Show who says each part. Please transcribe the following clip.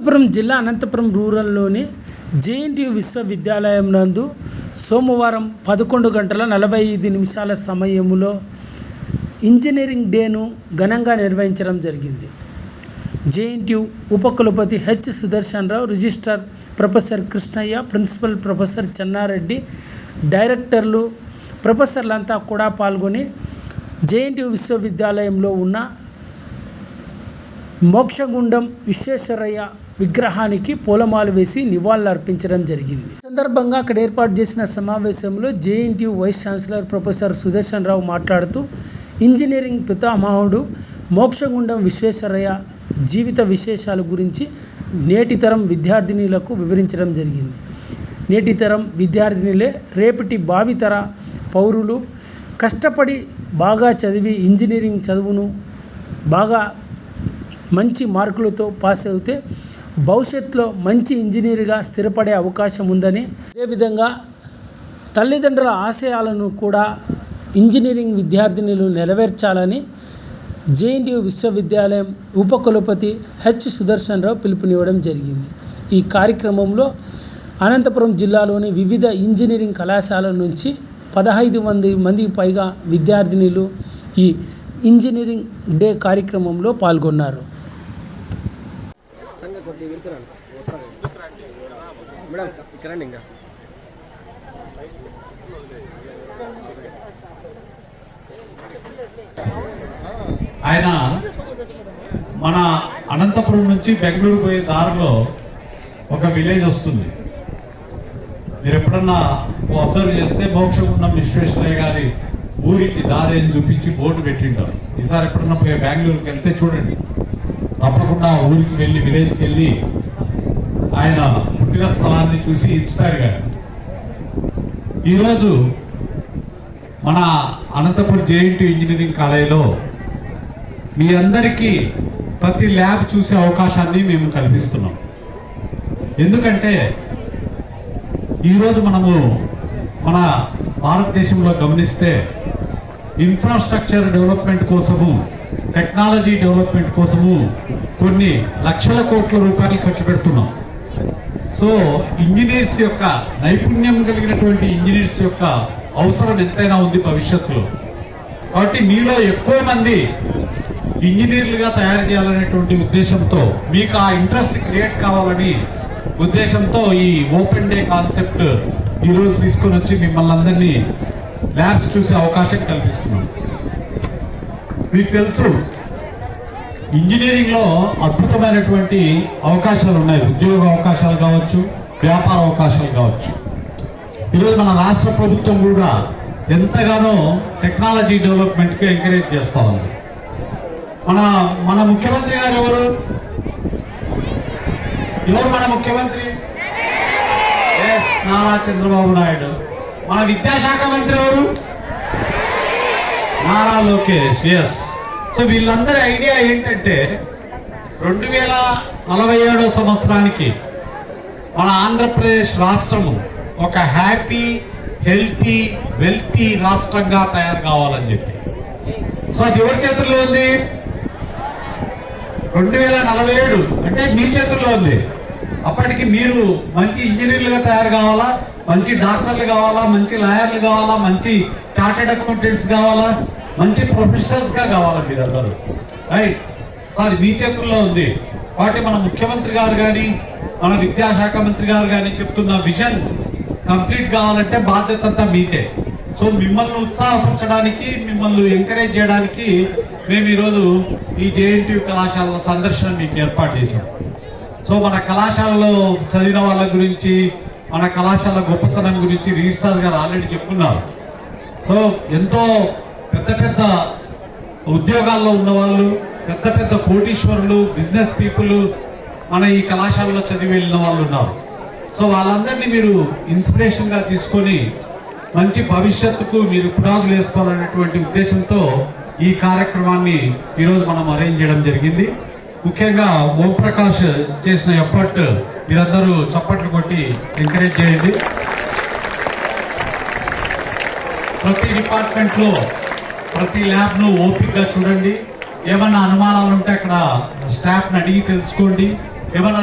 Speaker 1: అనంతపురం జిల్లా అనంతపురం రూరల్లోని జేఎన్టీయు విశ్వవిద్యాలయం నందు సోమవారం పదకొండు గంటల నలభై ఐదు నిమిషాల సమయంలో ఇంజనీరింగ్ డేను ఘనంగా నిర్వహించడం జరిగింది. జేఎన్టీయు ఉపకులపతి H Sudarshan Rao registrar professor Krishnaiah principal professor Chennareddy డైరెక్టర్లు ప్రొఫెసర్లంతా కూడా పాల్గొని జేఎన్టీయు విశ్వవిద్యాలయంలో ఉన్న మోక్షగుండం విశ్వేశ్వరయ్య విగ్రహానికి పూలమాలు వేసి నివాళులర్పించడం జరిగింది. సందర్భంగా అక్కడ ఏర్పాటు చేసిన సమావేశంలో JNTU vice chancellor professor Sudarshan Rao మాట్లాడుతూ ఇంజనీరింగ్ పితామహుడు మోక్షగుండం విశ్వేశ్వరయ్య జీవిత విశేషాల గురించి నేటితరం విద్యార్థినులకు వివరించడం జరిగింది. నేటితరం విద్యార్థినులే రేపటి భావితర పౌరులు. కష్టపడి బాగా చదివి ఇంజనీరింగ్ చదువును బాగా మంచి మార్కులతో పాస్ అవుతే భవిష్యత్తులో మంచి ఇంజనీర్గా స్థిరపడే అవకాశం ఉందని అదేవిధంగా తల్లిదండ్రుల ఆశయాలను కూడా ఇంజనీరింగ్ విద్యార్థినులు నెరవేర్చాలని జేఎన్టీయు విశ్వవిద్యాలయం ఉపకులపతి హెచ్ సుదర్శన్ రావు పిలుపునివ్వడం జరిగింది. ఈ కార్యక్రమంలో అనంతపురం జిల్లాలోని వివిధ ఇంజనీరింగ్ కళాశాలల నుంచి పదహైదు మంది మందికి పైగా విద్యార్థినులు ఈ ఇంజనీరింగ్ డే కార్యక్రమంలో పాల్గొన్నారు.
Speaker 2: మేడం ఇక్కడ రండి ఇంకా.
Speaker 3: ఆయన మన అనంతపురం నుంచి బెంగళూరు పోయే దారిలో ఒక విలేజ్ వస్తుంది. మీరు ఎప్పుడన్నా అబ్జర్వ్ చేస్తే మోక్షగుండం విశ్వేశ్వరయ్య గారి ఊరికి దారి అని చూపించి బోర్డు పెట్టింటారు. ఈసారి ఎప్పుడన్నా పోయే బెంగళూరుకి వెళ్తే చూడండి. తప్పకుండా ఊరికి వెళ్ళి విలేజ్కి వెళ్ళి ఆయన పుట్టిన స్థలాన్ని చూసి ఇన్స్పైర్ ఈరోజు మన అనంతపురం జేఎన్టీ ఇంజనీరింగ్ కాలేజీలో మీ అందరికీ ప్రతి ల్యాబ్ చూసే అవకాశాన్ని మేము కల్పిస్తున్నాం. ఎందుకంటే ఈరోజు మనము మన భారతదేశంలో గమనిస్తే ఇన్ఫ్రాస్ట్రక్చర్ డెవలప్మెంట్ కోసము టెక్నాలజీ డెవలప్మెంట్ కోసము కొన్ని లక్షల కోట్ల రూపాయలు ఖర్చు పెడుతున్నాం. సో ఇంజనీర్స్ యొక్క నైపుణ్యం కలిగినటువంటి ఇంజనీర్స్ యొక్క అవసరం ఎంతైనా ఉంది భవిష్యత్తులో. కాబట్టి మీలో ఎక్కువ మంది ఇంజనీర్లుగా తయారు చేయాలనేటువంటి ఉద్దేశంతో మీకు ఆ ఇంట్రెస్ట్ క్రియేట్ కావాలని ఉద్దేశంతో ఈ ఓపెన్ డే కాన్సెప్ట్ ఈరోజు తీసుకొని వచ్చి మిమ్మల్ని అందరినీ ల్యాబ్స్ చూసే అవకాశం కల్పిస్తున్నాం. మీకు తెలుసు ఇంజనీరింగ్లో అద్భుతమైనటువంటి అవకాశాలు ఉన్నాయి. ఉద్యోగ అవకాశాలు కావచ్చు వ్యాపార అవకాశాలు కావచ్చు. ఈరోజు మన రాష్ట్ర ప్రభుత్వం కూడా ఎంతగానో టెక్నాలజీ డెవలప్మెంట్కి ఎంకరేజ్ చేస్తా ఉంది. మన మన ముఖ్యమంత్రి గారు ఎవరు? ఎవరు మన ముఖ్యమంత్రి? ఎస్ నారా చంద్రబాబు నాయుడు. మన విద్యాశాఖ మంత్రి ఎవరు? నారా లోకేష్. ఎస్. సో వీళ్ళందరి ఐడియా ఏంటంటే రెండు వేల నలభై ఏడో సంవత్సరానికి మన ఆంధ్రప్రదేశ్ రాష్ట్రము ఒక హ్యాపీ హెల్తీ వెల్తీ రాష్ట్రంగా తయారు కావాలని చెప్పి. సో అది ఎవరి చేతుల్లో ఉంది? రెండు వేల నలభై ఏడు అంటే మీ చేతుల్లో ఉంది. అప్పటికి మీరు మంచి ఇంజనీర్లుగా తయారు కావాలా? మంచి డాక్టర్లు కావాలా? మంచి లాయర్లు కావాలా? మంచి చార్టెడ్ అకౌంటెంట్స్ కావాలా? మంచి ప్రొఫెషనల్స్గా కావాలి మీరందరూ. రైట్ సార్ మీ చేతుల్లో ఉంది. కాబట్టి మన ముఖ్యమంత్రి గారు కానీ మన విద్యాశాఖ మంత్రి గారు కానీ చెప్తున్న విజన్ కంప్లీట్ కావాలంటే బాధ్యత అంతా మీదే సో మిమ్మల్ని ఉత్సాహపరచడానికి మిమ్మల్ని ఎంకరేజ్ చేయడానికి మేము ఈరోజు ఈ జేఎన్టీ కళాశాలల సందర్శన మీకు ఏర్పాటు చేశాం. సో మన కళాశాలలో చదివిన వాళ్ళ గురించి మన కళాశాల గొప్పతనం గురించి రిజిస్ట్రార్ గారు ఆల్రెడీ చెప్పున్నారు సో ఎంతో పెద్ద పెద్ద ఉద్యోగాల్లో ఉన్నవాళ్ళు పెద్ద పెద్ద కోటీశ్వరులు బిజినెస్ పీపుల్ మన ఈ కళాశాలలో చదివి వెళ్ళిన వాళ్ళు ఉన్నారు. సో వాళ్ళందరినీ మీరు ఇన్స్పిరేషన్గా తీసుకొని మంచి భవిష్యత్తుకు మీరు పునాదులు వేసుకోవాలనేటువంటి ఉద్దేశంతో ఈ కార్యక్రమాన్ని ఈరోజు మనం అరేంజ్ చేయడం జరిగింది. ముఖ్యంగా ఓంప్రకాష్ చేసిన ఎఫర్ట్ మీరందరూ చప్పట్లు కొట్టి ఎంకరేజ్ చేయండి. ప్రతి డిపార్ట్మెంట్లో ప్రతి ల్యాబ్ను ఓపిక్గా చూడండి. ఏమన్నా అనుమానాలు ఉంటే అక్కడ స్టాఫ్ని అడిగి తెలుసుకోండి. ఏమన్నా